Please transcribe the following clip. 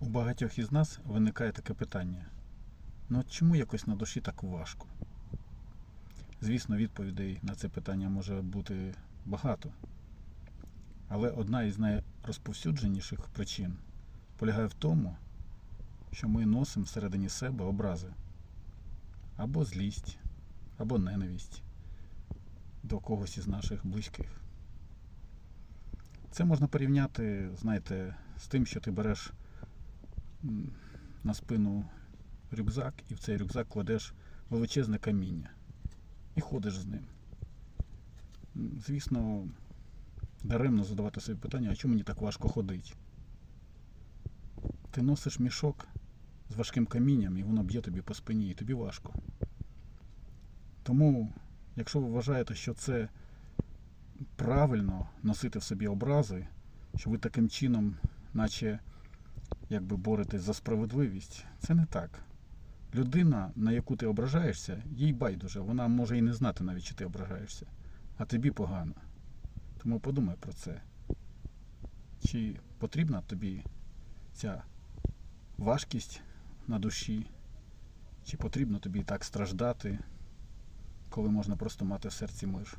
У багатьох із нас виникає таке питання: ну от чому якось на душі так важко? Звісно, відповідей на це питання може бути багато. Але одна із найрозповсюдженіших причин полягає в тому, що ми носимо всередині себе образи або злість, або ненависть до когось із наших близьких. Це можна порівняти, знаєте, з тим, що ти береш на спину рюкзак і в цей рюкзак кладеш величезне каміння і ходиш з ним. Звісно, даремно задавати собі питання, а чому мені так важко ходити? Ти носиш мішок з важким камінням, і воно б'є тобі по спині, і тобі важко. Тому, якщо ви вважаєте, що це правильно носити в собі образи, що ви таким чином, наче якби боретесь за справедливість, це не так. Людина, на яку ти ображаєшся, їй байдуже, вона може і не знати навіть, чи ти ображаєшся, а тобі погано. Тому подумай про це. Чи потрібна тобі ця важкість на душі, чи потрібно тобі так страждати, коли можна просто мати в серці мир?